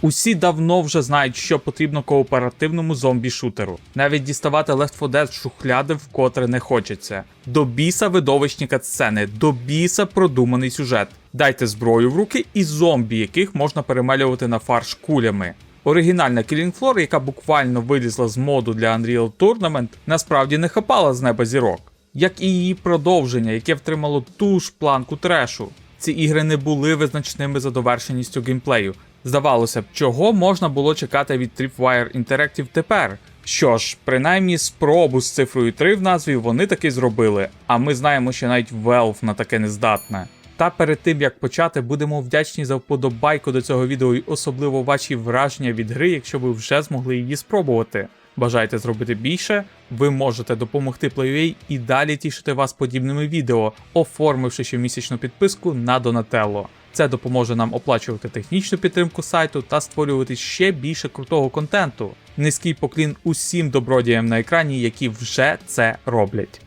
Усі давно вже знають, що потрібно кооперативному зомбі-шутеру. Навіть діставати Left 4 Dead шухляди вкотре не хочеться. До біса видовищні катсцени, до біса продуманий сюжет. Дайте зброю в руки і зомбі, яких можна перемелювати на фарш кулями. Оригінальна Killing Floor, яка буквально вилізла з моду для Unreal Tournament, насправді не хапала з неба зірок. Як і її продовження, яке втримало ту ж планку трешу. Ці ігри не були визначними за довершеністю геймплею. Здавалося б, чого можна було чекати від Tripwire Interactive тепер? Що ж, принаймні спробу з цифрою 3 в назві вони таки зробили, а ми знаємо, що навіть Valve на таке не здатна. Та перед тим як почати, будемо вдячні за вподобайку до цього відео і особливо ваші враження від гри, якщо ви вже змогли її спробувати. Бажаєте зробити більше? Ви можете допомогти PlayUA і далі тішити вас подібними відео, оформивши щомісячну підписку на Donatello. Це допоможе нам оплачувати технічну підтримку сайту та створювати ще більше крутого контенту. Низький поклін усім добродіям на екрані, які вже це роблять.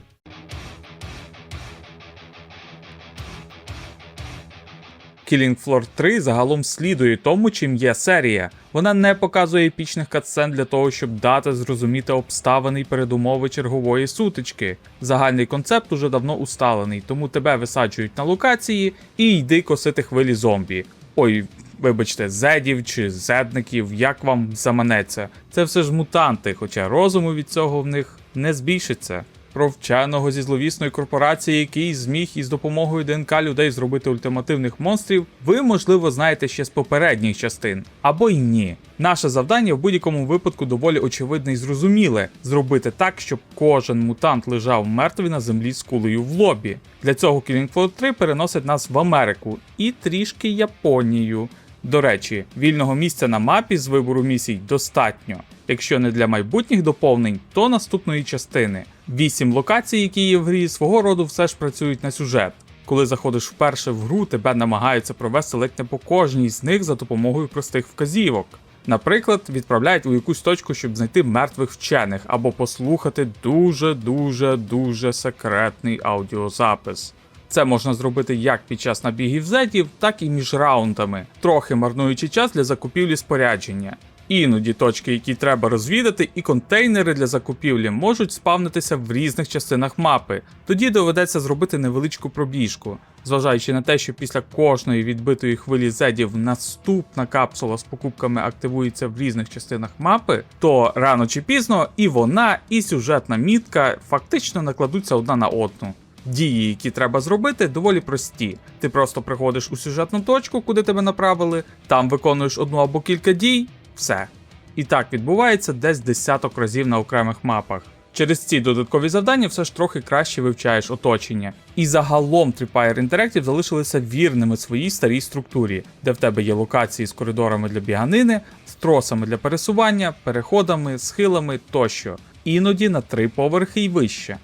Killing Floor 3 загалом слідує тому, чим є серія. Вона не показує епічних катсцен для того, щоб дати зрозуміти обставини й передумови чергової сутички. Загальний концепт уже давно усталений, тому тебе висаджують на локації і йди косити хвилі зомбі. Ой, вибачте, зедів чи зедників, як вам заманеться. Це все ж мутанти, хоча розуму від цього в них не збільшиться. Про вченого зі зловісної корпорації, який зміг із допомогою ДНК людей зробити ультимативних монстрів, ви, можливо, знаєте ще з попередніх частин, або й ні. Наше завдання в будь-якому випадку доволі очевидне і зрозуміле зробити так, щоб кожен мутант лежав мертвий на землі з кулею в лобі. Для цього Killing Floor 3 переносить нас в Америку і трішки Японію. До речі, вільного місця на мапі з вибору місій достатньо. Якщо не для майбутніх доповнень, то наступної частини. Вісім локацій, які є в грі, свого роду все ж працюють на сюжет. Коли заходиш вперше в гру, тебе намагаються провести ледь не по кожній з них за допомогою простих вказівок. Наприклад, відправляють у якусь точку, щоб знайти мертвих вчених або послухати дуже дуже дуже секретний аудіозапис. Це можна зробити як під час набігів зетів, так і між раундами, трохи марнуючи час для закупівлі спорядження. Іноді точки, які треба розвідати, і контейнери для закупівлі можуть спавнитися в різних частинах мапи. Тоді доведеться зробити невеличку пробіжку. Зважаючи на те, що після кожної відбитої хвилі зедів наступна капсула з покупками активується в різних частинах мапи, то рано чи пізно і вона, і сюжетна мітка фактично накладуться одна на одну. Дії, які треба зробити, доволі прості. Ти просто приходиш у сюжетну точку, куди тебе направили, там виконуєш одну або кілька дій, все. І так відбувається десь десяток разів на окремих мапах. Через ці додаткові завдання все ж трохи краще вивчаєш оточення. І загалом Tripwire Interactive залишилися вірними своїй старій структурі, де в тебе є локації з коридорами для біганини, з тросами для пересування, переходами, схилами тощо. Іноді на три поверхи й вище.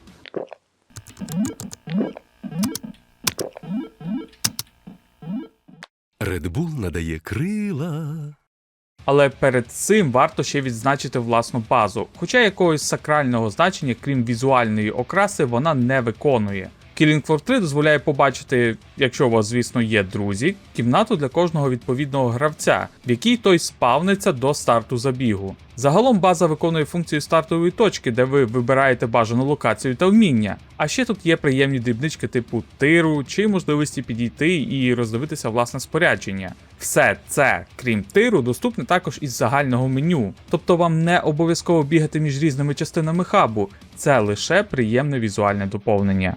Bull надає крила. Але перед цим варто ще відзначити власну базу, хоча якогось сакрального значення, крім візуальної окраси, вона не виконує. Killing Floor 3 дозволяє побачити, якщо у вас, звісно, є друзі, кімнату для кожного відповідного гравця, в якій той спавниться до старту забігу. Загалом база виконує функцію стартової точки, де ви вибираєте бажану локацію та вміння. А ще тут є приємні дрібнички типу тиру чи можливості підійти і роздивитися власне спорядження. Все це, крім тиру, доступне також із загального меню. Тобто вам не обов'язково бігати між різними частинами хабу, це лише приємне візуальне доповнення.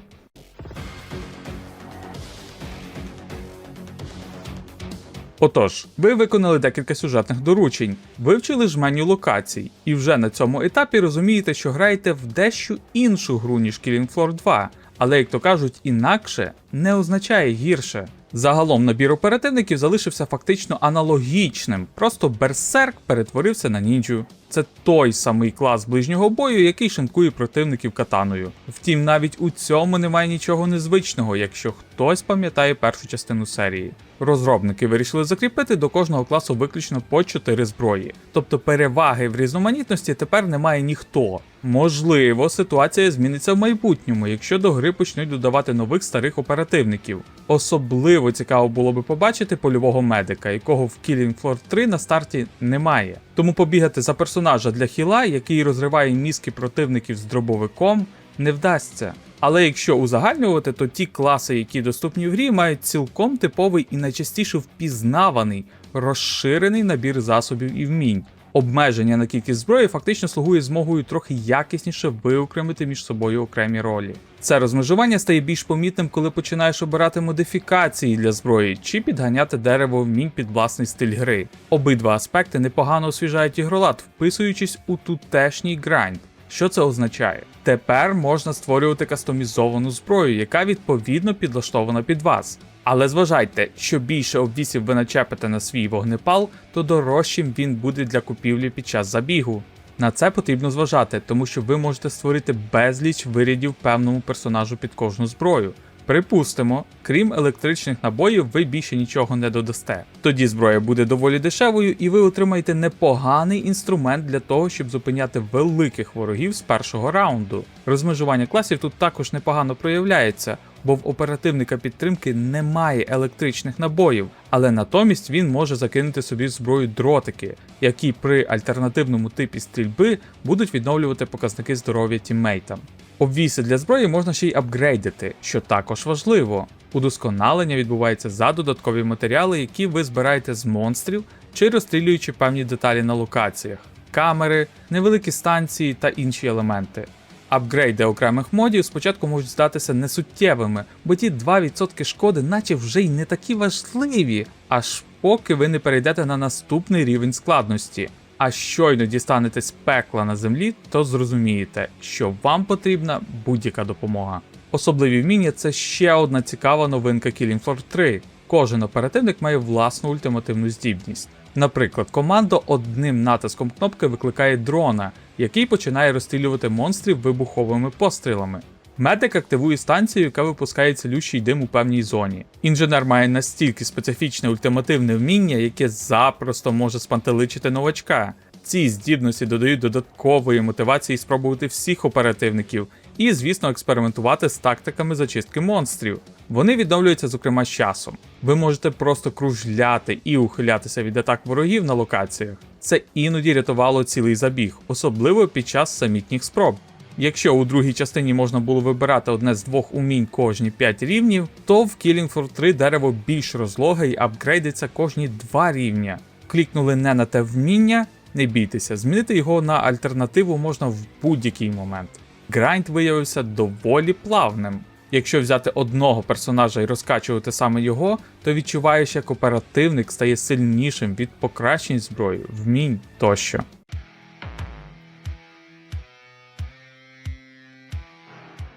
Отож, ви виконали декілька сюжетних доручень, вивчили жменю локацій, і вже на цьому етапі розумієте, що граєте в дещо іншу гру, ніж Killing Floor 2, але, як то кажуть, інакше не означає гірше. Загалом набір оперативників залишився фактично аналогічним, просто Берсерк перетворився на нінджу. Це той самий клас ближнього бою, який шинкує противників катаною. Втім, навіть у цьому немає нічого незвичного, якщо хтось хтось пам'ятає першу частину серії. Розробники вирішили закріпити до кожного класу виключно по 4 зброї. Тобто переваги в різноманітності тепер немає ніхто. Можливо, ситуація зміниться в майбутньому, якщо до гри почнуть додавати нових старих оперативників. Особливо цікаво було би побачити польового медика, якого в Killing Floor 3 на старті немає. Тому побігати за персонажа для хіла, який розриває мізки противників з дробовиком, не вдасться. Але якщо узагальнювати, то ті класи, які доступні в грі, мають цілком типовий і найчастіше впізнаваний, розширений набір засобів і вмінь. Обмеження на кількість зброї фактично слугує змогою трохи якісніше виокремити між собою окремі ролі. Це розмежування стає більш помітним, коли починаєш обирати модифікації для зброї чи підганяти дерево вмінь під власний стиль гри. Обидва аспекти непогано освіжають ігролад, вписуючись у тутешній грайнд. Що це означає? Тепер можна створювати кастомізовану зброю, яка відповідно підлаштована під вас. Але зважайте, що більше обвісів ви начепите на свій вогнепал, то дорожчим він буде для купівлі під час забігу. На це потрібно зважати, тому що ви можете створити безліч вирядів певному персонажу під кожну зброю. Припустимо, крім електричних набоїв, ви більше нічого не додасте. Тоді зброя буде доволі дешевою, і ви отримаєте непоганий інструмент для того, щоб зупиняти великих ворогів з першого раунду. Розмежування класів тут також непогано проявляється, бо в оперативника підтримки немає електричних набоїв, але натомість він може закинути собі в зброю дротики, які при альтернативному типі стрільби будуть відновлювати показники здоров'я тіммейтам. Обвіси для зброї можна ще й апгрейдити, що також важливо. Удосконалення відбувається за додаткові матеріали, які ви збираєте з монстрів чи розстрілюючи певні деталі на локаціях, камери, невеликі станції та інші елементи. Апгрейди окремих модів спочатку можуть здатися несуттєвими, бо ті 2% шкоди, наче вже й не такі важливі, аж поки ви не перейдете на наступний рівень складності. А щойно дістанетесь пекла на землі, то зрозумієте, що вам потрібна будь-яка допомога. Особливі вміння це ще одна цікава новинка Killing Floor 3. Кожен оперативник має власну ультимативну здібність. Наприклад, команда одним натиском кнопки викликає дрона, який починає розстрілювати монстрів вибуховими пострілами. Медик активує станцію, яка випускає цілющий дим у певній зоні. Інженер має настільки специфічне ультимативне вміння, яке запросто може спантеличити новачка. Ці здібності додають додаткової мотивації спробувати всіх оперативників і, звісно, експериментувати з тактиками зачистки монстрів. Вони відновлюються, зокрема, з часом. Ви можете просто кружляти і ухилятися від атак ворогів на локаціях. Це іноді рятувало цілий забіг, особливо під час самітніх спроб. Якщо у другій частині можна було вибирати одне з двох умінь кожні 5 рівнів, то в Killing Floor 3 дерево більш розлоге і апгрейдиться кожні 2 рівня. Клікнули не на те вміння, не бійтеся, змінити його на альтернативу можна в будь-який момент. Грайнд виявився доволі плавним. Якщо взяти одного персонажа і розкачувати саме його, то відчуваєш, як оперативник стає сильнішим від покращень зброї, вмінь тощо.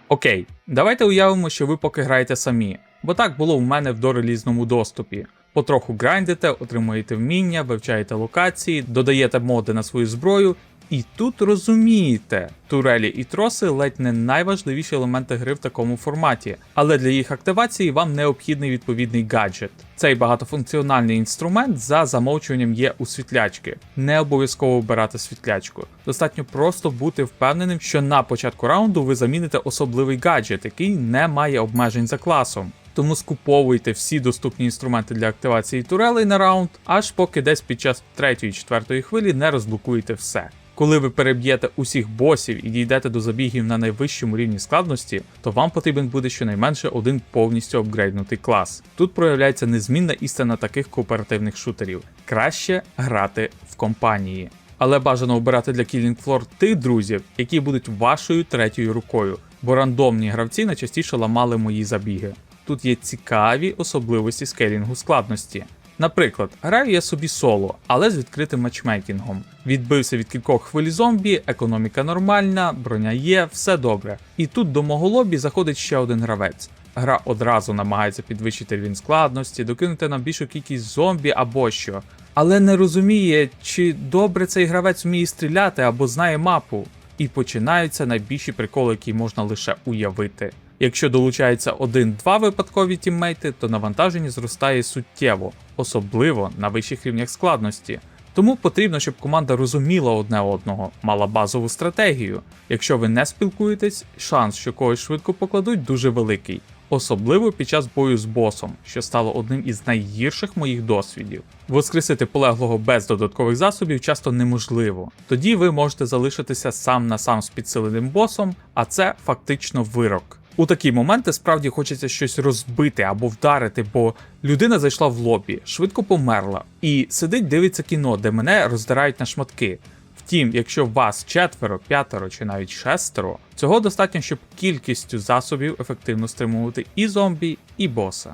Окей, давайте уявимо, що ви поки граєте самі, бо так було в мене в дорелізному доступі. Потроху грайндите, отримуєте вміння, вивчаєте локації, додаєте моди на свою зброю, і тут розумієте, турелі і троси ледь не найважливіші елементи гри в такому форматі, але для їх активації вам необхідний відповідний гаджет. Цей багатофункціональний інструмент за замовчуванням є у світлячки. Не обов'язково обирати світлячку. Достатньо просто бути впевненим, що на початку раунду ви заміните особливий гаджет, який не має обмежень за класом. Тому скуповуйте всі доступні інструменти для активації турелей на раунд, аж поки десь під час 3-4 хвилі не розблокуєте все. Коли ви переб'єте усіх босів і дійдете до забігів на найвищому рівні складності, то вам потрібен буде щонайменше один повністю апгрейднутий клас. Тут проявляється незмінна істина таких кооперативних шутерів: краще грати в компанії. Але бажано обирати для Killing Floor тих друзів, які будуть вашою третьою рукою, бо рандомні гравці найчастіше ламали мої забіги. Тут є цікаві особливості скейлінгу складності. Наприклад, граю я собі соло, але з відкритим матчмейкінгом. Відбився від кількох хвиль зомбі, економіка нормальна, броня є, все добре. І тут до мого лобі заходить ще один гравець. Гра одразу намагається підвищити рівень складності, докинути нам більшу кількість зомбі або що. Але не розуміє, чи добре цей гравець вміє стріляти або знає мапу. І починаються найбільші приколи, які можна лише уявити. Якщо долучається один-два випадкові тіммейти, то навантаження зростає суттєво, особливо на вищих рівнях складності. Тому потрібно, щоб команда розуміла одне одного, мала базову стратегію. Якщо ви не спілкуєтесь, шанс, що когось швидко покладуть, дуже великий, особливо під час бою з босом, що стало одним із найгірших моїх досвідів. Воскресити полеглого без додаткових засобів часто неможливо. Тоді ви можете залишитися сам на сам з підсиленим босом, а це фактично вирок. У такі моменти справді хочеться щось розбити або вдарити, бо людина зайшла в лобі, швидко померла, і сидить дивиться кіно, де мене роздирають на шматки. Втім, якщо вас четверо, п'ятеро чи навіть шестеро, цього достатньо, щоб кількістю засобів ефективно стримувати і зомбі, і боса.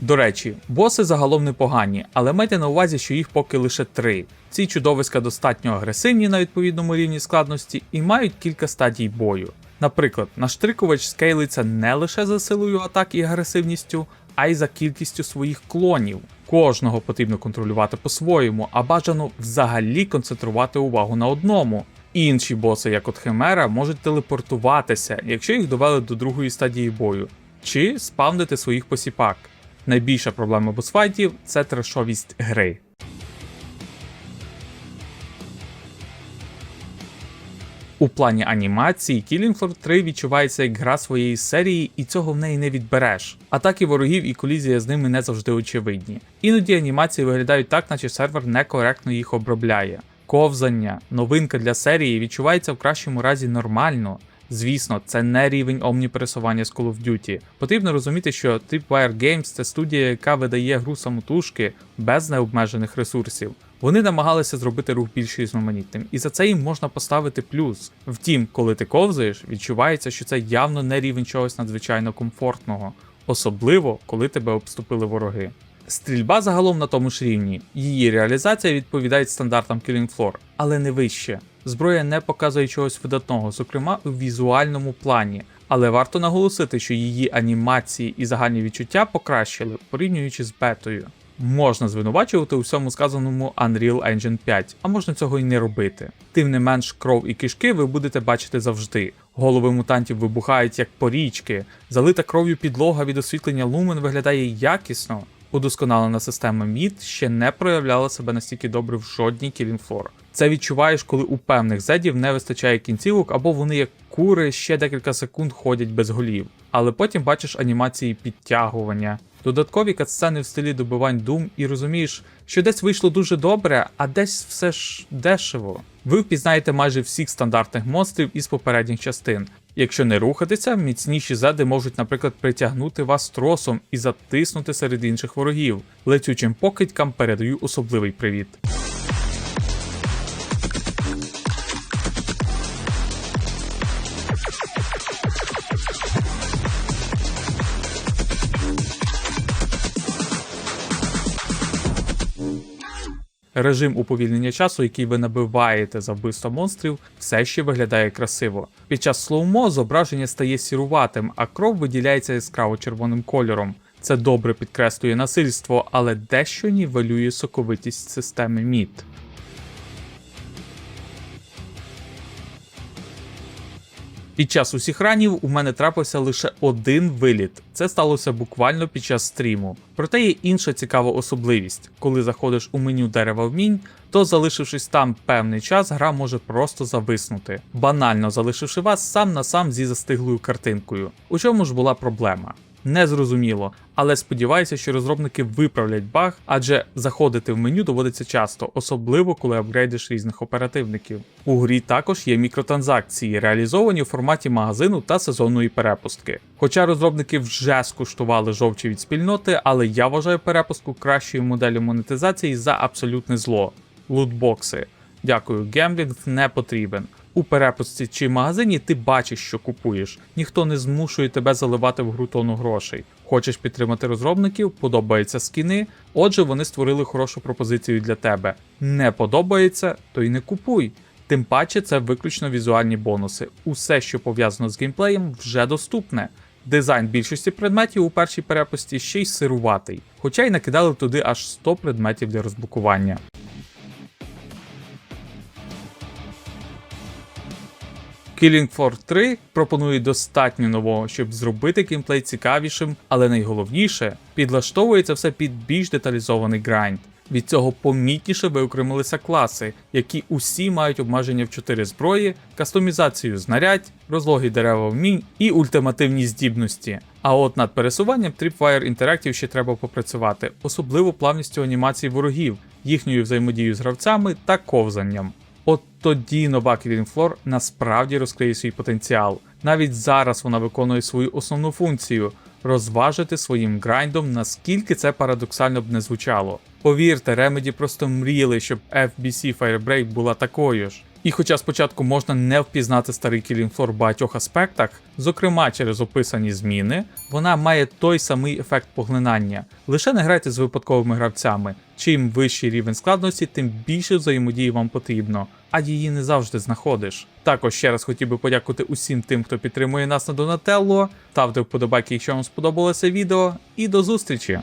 До речі, боси загалом непогані, але майте на увазі, що їх поки лише три. Ці чудовиська достатньо агресивні на відповідному рівні складності і мають кілька стадій бою. Наприклад, наштрикувач скейлиться не лише за силою атак і агресивністю, а й за кількістю своїх клонів. Кожного потрібно контролювати по-своєму, а бажано взагалі концентрувати увагу на одному. Інші боси, як от Химера, можуть телепортуватися, якщо їх довели до другої стадії бою, чи спавнити своїх посіпак. Найбільша проблема босфайтів це трешовість гри. У плані анімації Killing Floor 3 відчувається як гра своєї серії, і цього в неї не відбереш. Атаки ворогів і колізія з ними не завжди очевидні. Іноді анімації виглядають так, наче сервер некоректно їх обробляє. Ковзання, новинка для серії відчувається в кращому разі нормально. Звісно, це не рівень омніпересування з Call of Duty. Потрібно розуміти, що Tripwire Games це студія, яка видає гру самотужки без необмежених ресурсів. Вони намагалися зробити рух більш різноманітним, і за це їм можна поставити плюс. Втім, коли ти ковзаєш, відчувається, що це явно не рівень чогось надзвичайно комфортного, особливо коли тебе обступили вороги. Стрільба загалом на тому ж рівні, її реалізація відповідає стандартам Killing Floor, але не вище. Зброя не показує чогось видатного, зокрема у візуальному плані, але варто наголосити, що її анімації і загальні відчуття покращили, порівнюючи з бетою. Можна звинувачувати у всьому сказаному Unreal Engine 5, а можна цього і не робити. Тим не менш, кров і кишки ви будете бачити завжди. Голови мутантів вибухають як порічки, залита кров'ю підлога від освітлення лумен виглядає якісно. Удосконалена система MID ще не проявляла себе настільки добре в жодній Killing Floor. Це відчуваєш, коли у певних зедів не вистачає кінцівок, або вони як кури ще декілька секунд ходять без голів. Але потім бачиш анімації підтягування, додаткові катсцени в стилі добивань дум і розумієш, що десь вийшло дуже добре, а десь все ж дешево. Ви впізнаєте майже всіх стандартних монстрів із попередніх частин. Якщо не рухатися, міцніші зеди можуть, наприклад, притягнути вас тросом і затиснути серед інших ворогів. Летючим покидькам передаю особливий привіт. Режим уповільнення часу, який ви набиваєте за вбивство монстрів, все ще виглядає красиво. Під час слоумо зображення стає сіруватим, а кров виділяється яскраво червоним кольором. Це добре підкреслює насильство, але дещо нівелює соковитість системи МІД. Під час усіх ранів у мене трапився лише один виліт. Це сталося буквально під час стріму. Проте є інша цікава особливість: коли заходиш у меню дерева вмінь, то залишившись там певний час, гра може просто зависнути, банально залишивши вас сам на сам зі застиглою картинкою. У чому ж була проблема? Незрозуміло, але сподіваюся, що розробники виправлять баг, адже заходити в меню доводиться часто, особливо коли апгрейдиш різних оперативників. У грі також є мікротранзакції, реалізовані у форматі магазину та сезонної перепустки. Хоча розробники вже скуштували жовчі від спільноти, але я вважаю перепустку кращою моделлю монетизації за абсолютне зло. Лутбокси. Дякую, гемблінг не потрібен. У перепустці чи магазині ти бачиш, що купуєш. Ніхто не змушує тебе заливати в гру тонну грошей. Хочеш підтримати розробників, подобаються скіни. Отже, вони створили хорошу пропозицію для тебе. Не подобається, то й не купуй. Тим паче це виключно візуальні бонуси. Усе, що пов'язано з геймплеєм, вже доступне. Дизайн більшості предметів у першій перепусті ще й сируватий, хоча й накидали туди аж 100 предметів для розблокування. Killing Floor 3 пропонує достатньо нового, щоб зробити геймплей цікавішим, але найголовніше підлаштовується все під більш деталізований грайнд. Від цього помітніше виокремилися класи, які усі мають обмеження в 4 зброї, кастомізацію знарядь, розлогі дерева вмінь і ультимативні здібності. А от над пересуванням Tripwire Interactive ще треба попрацювати, особливо плавністю анімації ворогів, їхньою взаємодією з гравцями та ковзанням. От тоді нова Killing Floor насправді розкриє свій потенціал. Навіть зараз вона виконує свою основну функцію розважити своїм грайндом, наскільки це парадоксально б не звучало. Повірте, Remedy просто мріяли, щоб FBC Firebreak була такою ж. І хоча спочатку можна не впізнати старий Killing в багатьох аспектах, зокрема через описані зміни, вона має той самий ефект поглинання. Лише не грайте з випадковими гравцями. Чим вищий рівень складності, тим більше взаємодії вам потрібно, а її не завжди знаходиш. Також ще раз хотів би подякувати усім тим, хто підтримує нас на Донателло. Ставте вподобайки, якщо вам сподобалося відео, і до зустрічі!